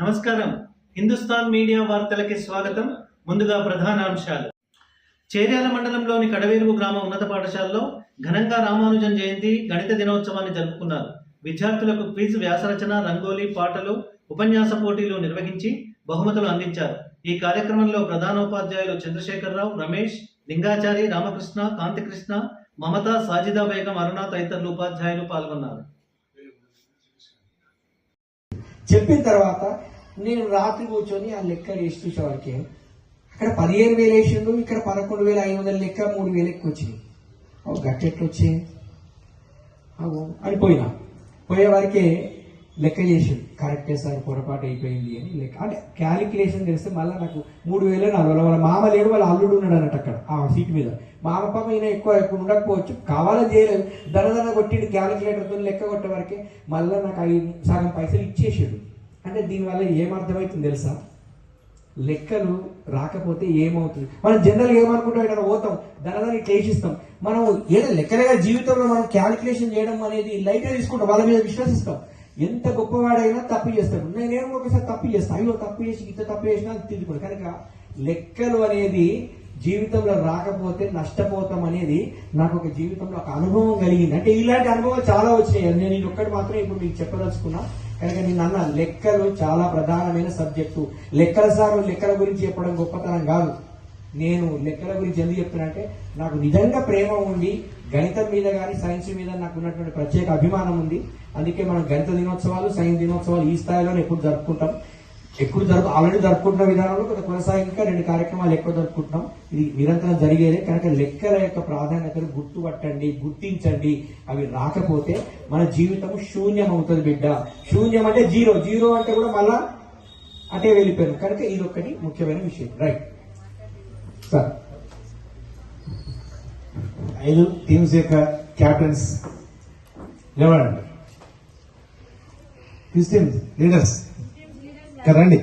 నమస్కారం. హిందుస్థాన్ మీడియా వార్తలకి స్వాగతం. ముందుగా ప్రధానాంశాలు చేర్యాల మండలంలోని కడవేరుగు గ్రామ ఉన్నత పాఠశాలలో ఘనంగా రామానుజన్ జయంతి గణిత దినోత్సవాన్ని జరుపుకున్నారు. విద్యార్థులకు క్విజ్ వ్యాసరచన రంగోలీ పాటలు ఉపన్యాస పోటీలు నిర్వహించి బహుమతులు అందించారు. ఈ కార్యక్రమంలో ప్రధానోపాధ్యాయులు చంద్రశేఖరరావు రమేష్ లింగాచారి రామకృష్ణ కాంతికృష్ణ మమత సాజిదా బేగం అరుణ తదితరులు ఉపాధ్యాయులు పాల్గొన్నారు. చెప్పిన తర్వాత నేను రాత్రి కూర్చొని ఆ లెక్క వేసి చూసేవాడికి. అక్కడ పదిహేను వేలు వేసిండు ఇక్కడ పదకొండు వేల ఐదు వందల లెక్క మూడు వేలు ఎక్కువ వచ్చినాయి అవు గట్టెట్లు వచ్చాయి అవు అని పోయినా పోయేవారికి లెక్క చేసిండు. కరెక్టే సార్ పొరపాటు అయిపోయింది అని లెక్క. అంటే క్యాలిక్యులేషన్ చేస్తే మళ్ళీ నాకు మూడు వేలు నాలుగు వేల వాళ్ళ మామ లేడు వాళ్ళ అల్లుడు ఉన్నాడు అన్నట్టు అక్కడ ఆ సీట్ మీద. మామ పాప ఈయన ఎక్కువ ఎక్కువ ఉండకపోవచ్చు. కావాలని చేయలేదు. దనదన కొట్టిండు క్యాలిక్యులేటర్తో లెక్క కొట్టే వరకే మళ్ళీ నాకు ఐదు సగం పైసలు ఇచ్చేసాడు. అంటే దీనివల్ల ఏమర్థమవుతుంది తెలుసా? లెక్కలు రాకపోతే ఏమవుతుంది? మనం జనరల్ ఏమనుకుంటాం? ఇక్కడ పోతాం. దనదాన్ని క్లేషిస్తాం మనం ఏదో లెక్కలుగా జీవితంలో మనం క్యాలిక్యులేషన్ చేయడం అనేది లైట్గా తీసుకుంటాం. వాళ్ళ మీద విశ్వసిస్తాం. ఎంత గొప్పవాడైనా తప్పు చేస్తాడు. నేనేమో ఒకసారి తప్పు చేస్తాను అయ్యో తప్పు చేసి ఇంత తప్పు చేసినా తిరుగుతాడు కనుక లెక్కలు అనేది జీవితంలో రాకపోతే నష్టపోతాం అనేది నాకు ఒక జీవితంలో ఒక అనుభవం కలిగింది. అంటే ఇలాంటి అనుభవాలు చాలా వచ్చినాయి నేను ఇది ఒక్కటి మాత్రం ఇప్పుడు మీకు చెప్పదలుచుకున్నా. కనుక నేను అన్న లెక్కలు చాలా ప్రధానమైన సబ్జెక్టు. లెక్కల సార్లు లెక్కల గురించి చెప్పడం గొప్పతనం కాదు. నేను లెక్కల గురించి ఎందుకు చెప్తున్నానంటే నాకు నిజంగా ప్రేమ ఉంది. గణితం మీద కానీ సైన్స్ మీద నాకు ఉన్నటువంటి ప్రత్యేక అభిమానం ఉంది. అందుకే మనం గణిత దినోత్సవాలు సైన్స్ దినోత్సవాలు ఈ స్థాయిలోనే ఎప్పుడు జరుపుకుంటాం. ఎప్పుడు జరుపు ఆల్రెడీ జరుపుకుంటున్న విధానంలో కొంత కొనసాగింకా రెండు కార్యక్రమాలు ఎక్కువ జరుపుకుంటున్నాం. ఇది నిరంతరం జరిగేదే. కనుక లెక్కల యొక్క ప్రాధాన్యతను గుర్తుపట్టండి గుర్తించండి. అవి రాకపోతే మన జీవితం శూన్యం అవుతుంది బిడ్డ. శూన్యం అంటే జీరో. జీరో అంటే కూడా మళ్ళా అటే వెళ్ళిపోయాను కనుక ఇది ఒకటి ముఖ్యమైన విషయం. రైట్. సార్ ఐదు టీమ్స్ యొక్క క్యాప్టెన్స్ నిలబడండి క్రిస్టియన్ లీడర్స్ రండి.